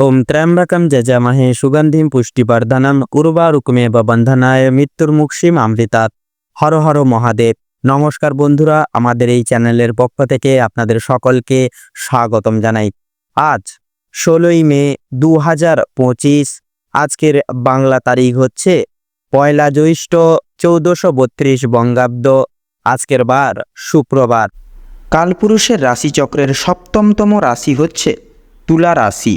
ওম ত্র্যম্বকম যজামহে সুগন্ধিম পুষ্টিবর্ধনম উর্বারুকমেব বন্ধনায় মৃত্যুর মুক্ষিম আমৃতাৎ হর হর মহাদেব নমস্কার বন্ধুরা, আমাদের এই চ্যানেলের পক্ষ থেকে আপনাদের সকলকে স্বাগতম জানাই। আজ ষোলোই মে দু হাজার পঁচিশ, আজকের বাংলা তারিখ হচ্ছে পয়লা জ্যৈষ্ঠ চৌদ্দশো বত্রিশ বঙ্গাব্দ, আজকের বার শুক্রবার। কালপুরুষের রাশিচক্রের সপ্তমতম রাশি হচ্ছে তুলা রাশি।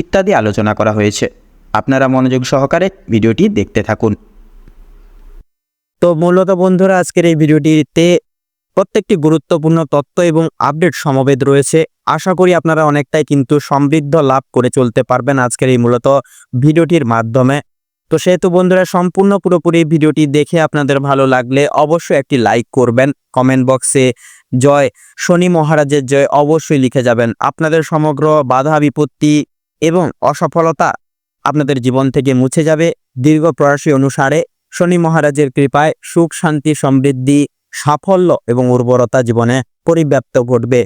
ইত্যাদি আলোচনা করা হয়েছে। আপনারা মনোযোগ সহকারে ভিডিওটি দেখতে থাকুন। তো মূলত বন্ধুরা, আজকের এই ভিডিওটিতে প্রত্যেকটি গুরুত্বপূর্ণ তথ্য এবং আপডেট সমবেত রয়েছে। আশা করি আপনারা অনেকটাই কিন্তু সমৃদ্ধ লাভ করে চলতে পারবেন আজকের এই মূলত ভিডিওটির মাধ্যমে। তো সেহেতু বন্ধুরা, সম্পূর্ণ পুরোপুরি ভিডিওটি দেখে আপনাদের ভালো লাগলে অবশ্যই একটি লাইক করবেন। কমেন্ট বক্সে জয়, শনি মহারাজের জয় অবশ্যই লিখে যাবেন। আপনাদের সমগ্র বাধা বিপত্তি এবং অসফলতা আপনাদের জীবন থেকে মুছে যাবে। দীর্ঘ প্রয়াসী অনুসারে শনি মহারাজের কৃপায় সুখ, শান্তি, সমৃদ্ধি, সাফল্য এবং উর্বরতা জীবনে পরিব্যাপ্ত ঘটবে।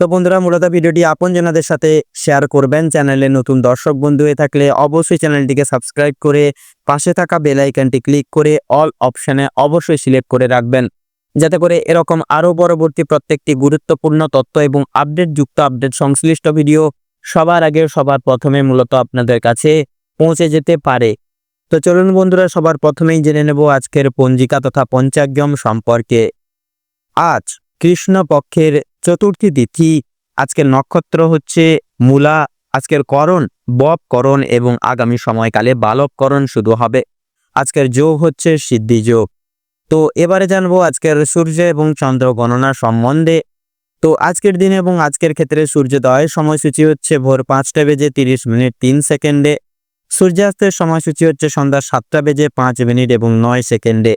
তো বন্ধুরা, মূলত ভিডিওটি আপনজনাদের সাথে শেয়ার করবেন। চ্যানেলে নতুন দর্শক বন্ধু হয়ে থাকলে অবশ্যই চ্যানেলটিকে সাবস্ক্রাইব করে পাশে থাকা বেল আইকনটি ক্লিক করে অল অপশানে অবশ্যই সিলেক্ট করে রাখবেন। যাতে করে এরকম আরও পরবর্তী প্রত্যেকটি গুরুত্বপূর্ণ তথ্য এবং আপডেট যুক্ত আপডেট সংশ্লিষ্ট ভিডিও সবার আগে সবার প্রথমে মূলত আপনাদের কাছে পৌঁছে যেতে পারে। তো চলুন বন্ধুরা, সবার প্রথমেই জেনে নেব আজকের পঞ্জিকা তথা পঞ্চাগ্যম সম্পর্কে। আজ কৃষ্ণ পক্ষের চতুর্থী তিথি। আজকের নক্ষত্র হচ্ছে মূলা। আজকের করণ বব করণ এবং আগামী সময়কালে বালক করণ শুরু হবে। আজকের যোগ হচ্ছে সিদ্ধি যোগ। তো এবারে জানব আজকের সূর্য এবং চন্দ্র গণনা সম্বন্ধে। তো আজকের দিনে এবং আজকের ক্ষেত্রে সূর্যোদয়ের সময়সূচি হচ্ছে ভোর পাঁচটা বেজে তিরিশ মিনিট তিন সেকেন্ডে। সূর্যাস্তের সময়সূচি হচ্ছে সন্ধ্যা সাতটা বেজে পাঁচ মিনিট এবং নয় সেকেন্ডে।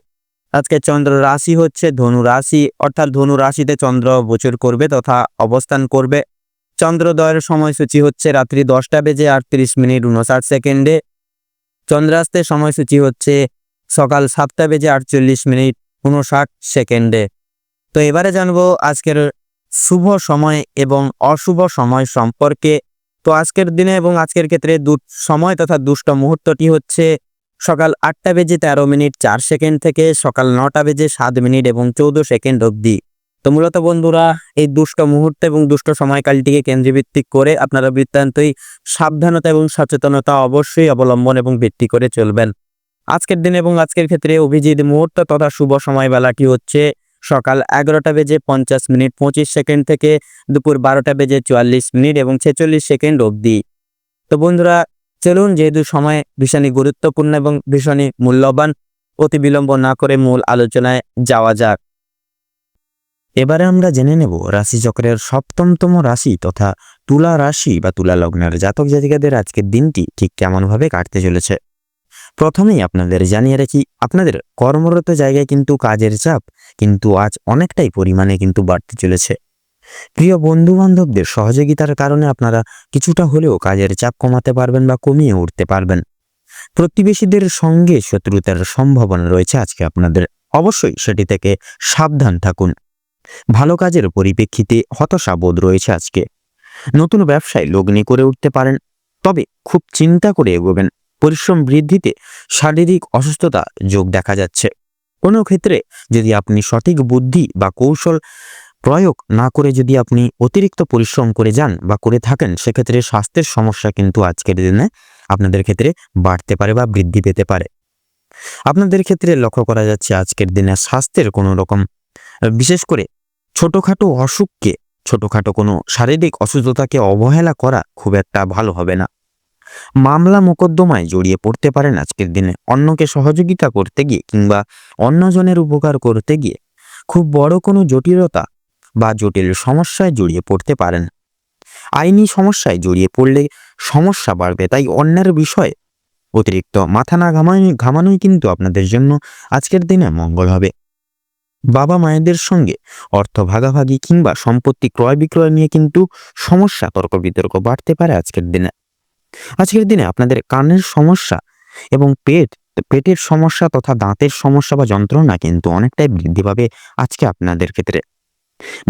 আজকে চন্দ্র রাশি হচ্ছে ধনু রাশি, অর্থাৎ ধনু রাশিতে চন্দ্র গোচর করবে তথা অবস্থান করবে। চন্দ্রোদয়ের সময়সূচি হচ্ছে রাত্রি দশটা বেজে আটত্রিশ মিনিট উনষাট সেকেন্ডে। চন্দ্রাস্তের সময়সূচি হচ্ছে সকাল সাতটা বেজে আটচল্লিশ মিনিট উনষাট সেকেন্ডে। তো এবারে জানব আজকের শুভ সময় এবং অশুভ সময় সম্পর্কে। তো আজকের দিনে এবং আজকের ক্ষেত্রে দু সময় তথা দুষ্ট মুহূর্তটি হচ্ছে সকাল আটটা বেজে তেরো মিনিট চার সেকেন্ড থেকে সকাল নটা বেজে সাত মিনিট এবং চৌদ্দ সেকেন্ড অবধি। তো মূলত বন্ধুরা, এই দুষ্ট মুহূর্ত এবং দুষ্ট সময়কালটিকে কেন্দ্রভিত্তিক করে আপনারা বৃত্তান্তই সাবধানতা এবং সচেতনতা অবশ্যই অবলম্বন এবং ভিত্তি করে চলবেন। আজকের দিন এবং আজকের ক্ষেত্রে অভিজিৎ মুহূর্ত তথা শুভ সময়বেলাটি হচ্ছে সকাল এগারোটা বেজে পঞ্চাশ মিনিট, পঁচিশ সেকেন্ড থেকে দুপুর বারোটা বেজে চুয়াল্লিশ মিনিট এবং ছেচল্লিশ সেকেন্ড অবধি। তো বন্ধুরা, চলুন যেহেতু সময় ভীষণই গুরুত্বপূর্ণ এবং ভীষণই মূল্যবান, অতি বিলম্ব না করে মূল আলোচনায় যাওয়া যাক। এবারে আমরা জেনে নেব রাশিচক্রের সপ্তমতম রাশি তথা তুলা রাশি বা তুলা লগ্নের জাতক জাতিকাদের আজকের দিনটি ঠিক কেমনভাবে কাটতে চলেছে। প্রথমেই আপনাদের জানিয়ে রাখি, আপনাদের কর্মরত জায়গায় কিন্তু কাজের চাপ কিন্তু আজ অনেকটাই পরিমাণে কিন্তু বাড়তে চলেছে। প্রিয় বন্ধু বান্ধবদের সহযোগিতার কারণে আপনারা কিছুটা হলেও কাজের চাপ কমাতে পারবেন বা কমিয়ে উঠতে পারবেন। প্রতিবেশীদের সঙ্গে শত্রুতার সম্ভাবনা রয়েছে আজকে আপনাদের। অবশ্যই সেটি থেকে সাবধান থাকুন। ভালো কাজের পরিপ্রেক্ষিতে হতাশা বোধ রয়েছে আজকে। নতুন ব্যবসায় লগ্নি করে উঠতে পারেন, তবে খুব চিন্তা করে এগোবেন। পরিশ্রম বৃদ্ধিতে শারীরিক অসুস্থতা যোগ দেখা যাচ্ছে। কোনো ক্ষেত্রে যদি আপনি সঠিক বুদ্ধি বা কৌশল প্রয়োগ না করে যদি আপনি অতিরিক্ত পরিশ্রম করে যান বা করে থাকেন, সেক্ষেত্রে স্বাস্থ্যের সমস্যা কিন্তু আজকের দিনে আপনাদের ক্ষেত্রে বাড়তে পারে বা বৃদ্ধি পেতে পারে। আপনাদের ক্ষেত্রে লক্ষ্য করা যাচ্ছে আজকের দিনে স্বাস্থ্যের কোনো রকম বিশেষ করে ছোটোখাটো অসুখকে, ছোটোখাটো কোনো শারীরিক অসুস্থতাকে অবহেলা করা খুব একটা ভালো হবে না। মামলা মোকদ্দমায় জড়িয়ে পড়তে পারেন আজকের দিনে। অন্যকে সহযোগিতা করতে গিয়ে কিংবা অন্যজনের উপকার করতে গিয়ে খুব বড় কোনো জটিলতা বা জটিল সমস্যায় জড়িয়ে পড়তে পারেন। আইনি সমস্যায় জড়িয়ে পড়লে সমস্যা বাড়বে, তাই অন্যের বিষয়ে অতিরিক্ত মাথা না ঘামানো ঘামানোই কিন্তু আপনাদের জন্য আজকের দিনে মঙ্গল হবে। বাবা মায়েদের সঙ্গে অর্থ ভাগাভাগি কিংবা সম্পত্তি ক্রয় বিক্রয় নিয়ে কিন্তু সমস্যা তর্ক বিতর্ক বাড়তে পারে আজকের দিনে। আজকের দিনে আপনাদের কানের সমস্যা এবং পেট, পেটের সমস্যা তথা দাঁতের সমস্যা বা যন্ত্রণা কিন্তু অনেকটাই বৃদ্ধি পাবে আজকে আপনাদের ক্ষেত্রে।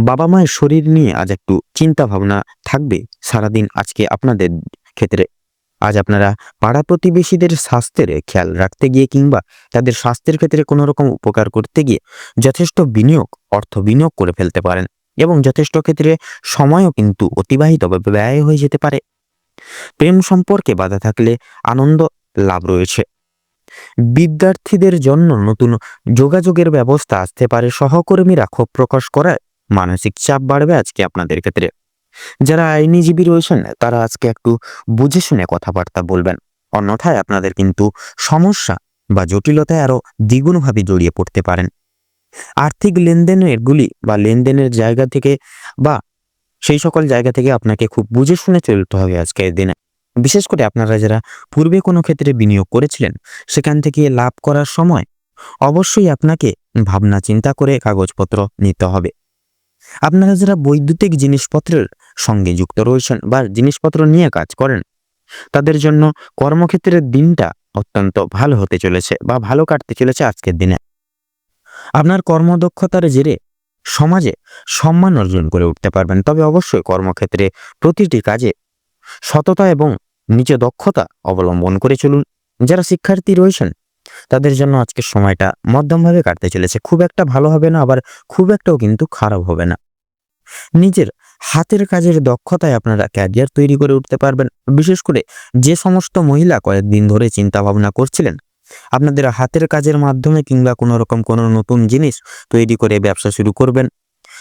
বাবা মায়ের শরীর নিয়ে আজ একটু চিন্তা ভাবনা থাকবে সারাদিন আজকে আপনাদের ক্ষেত্রে। আজ আপনারা পাড়া প্রতিবেশীদের স্বাস্থ্যের খেয়াল রাখতে গিয়ে কিংবা তাদের স্বাস্থ্যের ক্ষেত্রে কোনো রকম উপকার করতে গিয়ে যথেষ্ট বিনিয়োগ, অর্থ বিনিয়োগ করে ফেলতে পারেন এবং যথেষ্ট ক্ষেত্রে সময়ও কিন্তু অতিবাহিত ব্যয় হয়ে যেতে পারে। প্রেম সম্পর্কে বাধা থাকলে আনন্দ লাভ রয়েছে। বিদ্যার্থীদের জন্য নতুন যোগাযোগের ব্যবস্থা আসতে পারে, সহকর্মীরা ক্ষোভ প্রকাশ করায় মানসিক চাপ বাড়বে আজকে আপনাদের ক্ষেত্রে। যারা আইনিজীবী রয়েছেন, তারা আজকে একটু বুঝে শুনে কথাবার্তা বলবেন। অন্যথায় আপনাদের কিন্তু সমস্যা বা জটিলতায় আরও দ্বিগুণভাবে জড়িয়ে পড়তে পারেন। আর্থিক লেনদেনের গুলি বা লেনদেনের জায়গা থেকে বা সেই সকল জায়গা থেকে আপনাকে খুব বুঝে শুনে চলতে হবে আজকের দিনে। বিশেষ করে আপনারা যারা পূর্বে কোনো ক্ষেত্রে বিনিয়োগ করেছিলেন, সেখান থেকে লাভ করার সময় অবশ্যই আপনাকে ভাবনা চিন্তা করে কাগজপত্র নিতে হবে। আপনারা যারা বৈদ্যুতিক জিনিসপত্রের সঙ্গে যুক্ত রয়েছেন বা জিনিসপত্র নিয়ে কাজ করেন, তাদের জন্য কর্মক্ষেত্রের দিনটা অত্যন্ত ভালো হতে চলেছে বা ভালো কাটতে চলেছে আজকের দিনে। আপনার কর্মদক্ষতার জেরে সমাজে সম্মান অর্জন করে উঠতে পারবেন। তবে অবশ্যই কর্মক্ষেত্রে প্রতিটি কাজে সততা এবং নিচে দক্ষতা অবলম্বন করে চলুন। যারা শিক্ষার্থী রয়েছেন, তাদের জন্য আজকের সময়টা মধ্যমভাবে কাটতে চলেছে। খুব একটা ভালো হবে না, আবার খুব একটাও কিন্তু খারাপ হবে না। নিজের হাতের কাজের দক্ষতায় আপনারা ক্যারিয়ার তৈরি করে উঠতে পারবেন। বিশেষ করে যে সমস্ত মহিলা কয়েকদিন ধরে চিন্তা ভাবনা করছিলেন আপনাদের হাতের কাজের মাধ্যমে কিংবা কোনো রকম কোনো নতুন জিনিস তৈরি করে ব্যবসা শুরু করবেন।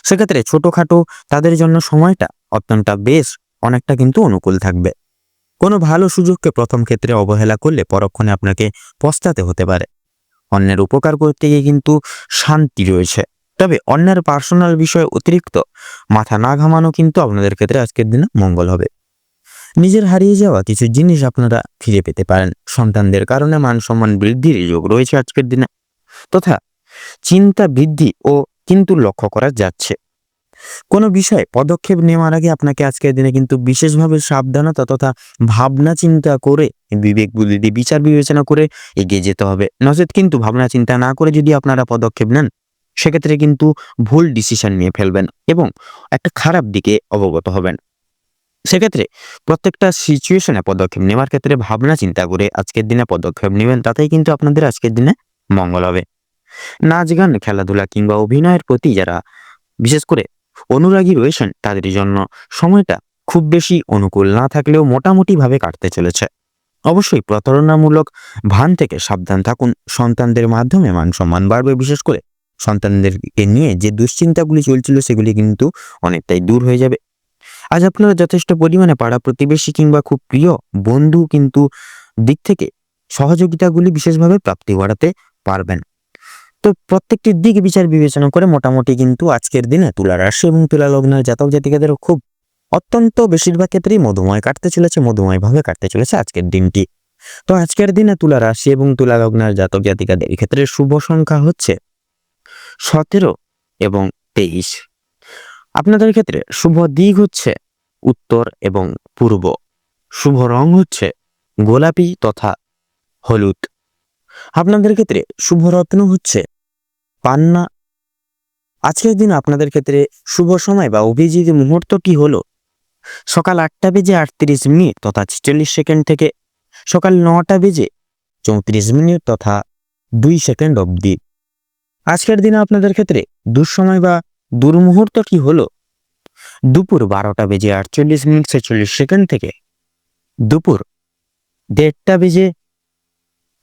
সেক্ষেত্রে ছোটোখাটো তাদের জন্য সময়টা অত্যন্ত বেশ অনেকটা কিন্তু অনুকূল থাকবে। কোনো ভালো সুযোগকে প্রথম ক্ষেত্রে অবহেলা করলে পরক্ষণে আপনাকে পস্তাতে হতে পারে। অন্যের উপকার করতে গিয়ে কিন্তু শান্তি রয়েছে। তবে অন্যের পার্সোনাল বিষয়ে অতিরিক্ত মাথা না ঘামানো কিন্তু আপনাদের ক্ষেত্রে আজকের দিনে মঙ্গল হবে। নিজের হারিয়ে যাওয়া কিছু জিনিস আপনারা ফিরে পেতে পারেন। সন্তানদের কারণে মান সম্মান বৃদ্ধির যোগ রয়েছে আজকের দিনে। তথা চিন্তা বৃদ্ধি ও কিন্তু লক্ষ্য করা যাচ্ছে। কোনো বিষয়ে পদক্ষেপ নেওয়ার আগে আপনাকে আজকের দিনে কিন্তু বিশেষভাবে সাবধানতা তথা ভাবনা চিন্তা করে বিবেক বুদ্ধি, বিচার বিবেচনা করে এগিয়ে যেতে হবে। নচেত কিন্তু ভাবনা চিন্তা না করে যদি আপনারা পদক্ষেপ নেন, সেক্ষেত্রে কিন্তু ভুল ডিসিশন নিয়ে ফেলবেন এবং একটা খারাপ দিকে অবগত হবেন। সেক্ষেত্রে প্রত্যেকটা সিচুয়েশনে পদক্ষেপ নেওয়ার ক্ষেত্রে ভাবনা, চিন্তা করে আজকের দিনে পদক্ষেপ নেবেন, তাতেই কিন্তু আপনাদের আজকের দিনে মঙ্গল হবে। নাচ, গান, খেলাধুলা কিংবা অভিনয়ের প্রতি যারা বিশেষ করে অনুরাগী রয়েছেন, তাদের জন্য সময়টা খুব বেশি অনুকূল না থাকলেও মোটামুটিভাবে কাটতে চলেছে। অবশ্যই প্রতারণামূলক ভান থেকে সাবধান থাকুন। সন্তানদের মাধ্যমে মান সম্মান বাড়বে। বিশেষ করে সন্তানদেরকে নিয়ে যে দুশ্চিন্তাগুলি চলছিল, সেগুলি কিন্তু অনেকটাই দূর হয়ে যাবে। আজ আপনারা যথেষ্ট পরিমাণে পাড়া প্রতিবেশী কিংবা খুব প্রিয় বন্ধু কিন্তু দিক থেকে সহযোগিতাগুলি বিশেষভাবে প্রাপ্তি বাড়াতে পারবেন। তো প্রত্যেকটি দিক বিচার বিবেচনা করে মোটামুটি কিন্তু আজকের দিনে তুলা রাশি এবং তুলা লগ্নের জাতক জাতিকাদের খুব অত্যন্ত বেশিরভাগ ক্ষেত্রেই মধুময় কাটতে চলেছে, মধুময়ভাবে কাটতে চলেছে আজকের দিনটি। তো আজকের দিনে তুলা রাশি এবং তুলা লগ্নের জাতক জাতিকাদের ক্ষেত্রে শুভ সংখ্যা হচ্ছে সতেরো এবং তেইশ। আপনাদের ক্ষেত্রে শুভ দিক হচ্ছে উত্তর এবং পূর্ব। শুভ রং হচ্ছে গোলাপি তথা হলুদ। আপনাদের ক্ষেত্রে শুভ রত্ন হচ্ছে পান্না। আজকের দিন আপনাদের ক্ষেত্রে শুভ সময় বা অভিজিৎ মুহূর্তটি হলো? সকাল আটটা বেজে আটত্রিশ মিনিট তথা ছেচল্লিশ সেকেন্ড থেকে সকাল নটা বেজে চৌত্রিশ মিনিট তথা দুই সেকেন্ড অবধি। আজকের দিনে আপনাদের ক্ষেত্রে দুঃসময় বা দুর্মুহূর্ত কি হলো? দুপুর বারোটা বেজে আটচল্লিশ মিনিট ছেচল্লিশ সেকেন্ড থেকে। দুপুর দেড়টা বেজে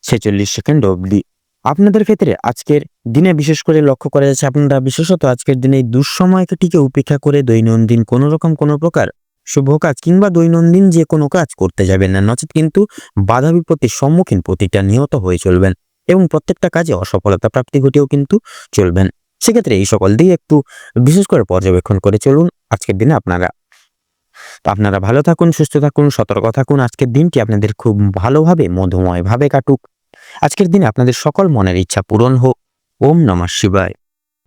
ছেচল্লিশ সেকেন্ড অবধি। আপনাদের ক্ষেত্রে আজকের দিনে বিশেষ করে লক্ষ্য করা যাচ্ছে আপনারা বিশেষত আজকের দিনে এই দুঃসময়টিকে উপেক্ষা করে দৈনন্দিন কোনো রকম কোনো প্রকার শুভ কাজ কিংবা দৈনন্দিন যে কোনো কাজ করতে যাবেন না। নচেত কিন্তু বাধা বিপত্তির সম্মুখীন প্রতিটা নিহত হয়ে চলবেন এবং প্রত্যেকটা কাজে অসফলতা প্রাপ্তি ঘটেও কিন্তু চলবেন। সেক্ষেত্রে এই সকল দিয়ে একটু বিশেষ করে পর্যবেক্ষণ করে চলুন আজকের দিনে আপনারা। তো আপনারা ভালো থাকুন, সুস্থ থাকুন, সতর্ক থাকুন। আজকের দিনটি আপনাদের খুব ভালোভাবে, মধুময়ভাবে কাটুক। আজকের দিনে আপনাদের সকল মনের ইচ্ছা পূরণ হোক। ওম নমঃ শিবায়।